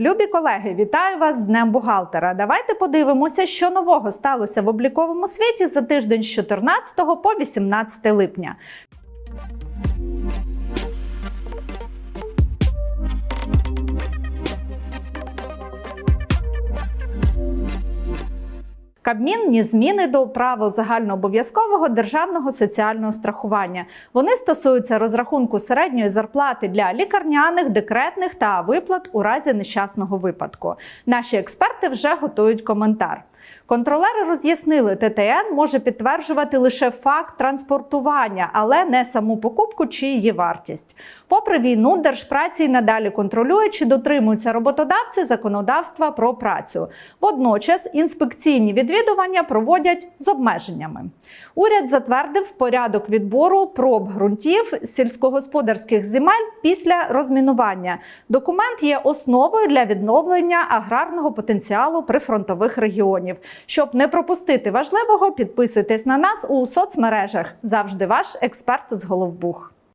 Любі колеги, вітаю вас з Днем бухгалтера. Давайте подивимося, що нового сталося в обліковому світі за тиждень з 14 по 18 липня. Кабмін вніс зміни до правил загальнообов'язкового державного соціального страхування. Вони стосуються розрахунку середньої зарплати для лікарняних, декретних та виплат у разі нещасного випадку. Наші експерти вже готують коментар. Контролери роз'яснили, ТТН може підтверджувати лише факт транспортування, але не саму покупку чи її вартість. Попри війну, держпраці й надалі контролює, чи дотримуються роботодавці законодавства про працю. Водночас інспекційні відвідування проводять з обмеженнями. Уряд затвердив порядок відбору проб ґрунтів сільськогосподарських земель після розмінування. Документ є основою для відновлення аграрного потенціалу прифронтових регіонів. Щоб не пропустити важливого, підписуйтесь на нас у соцмережах. Завжди ваш експерт з Головбух.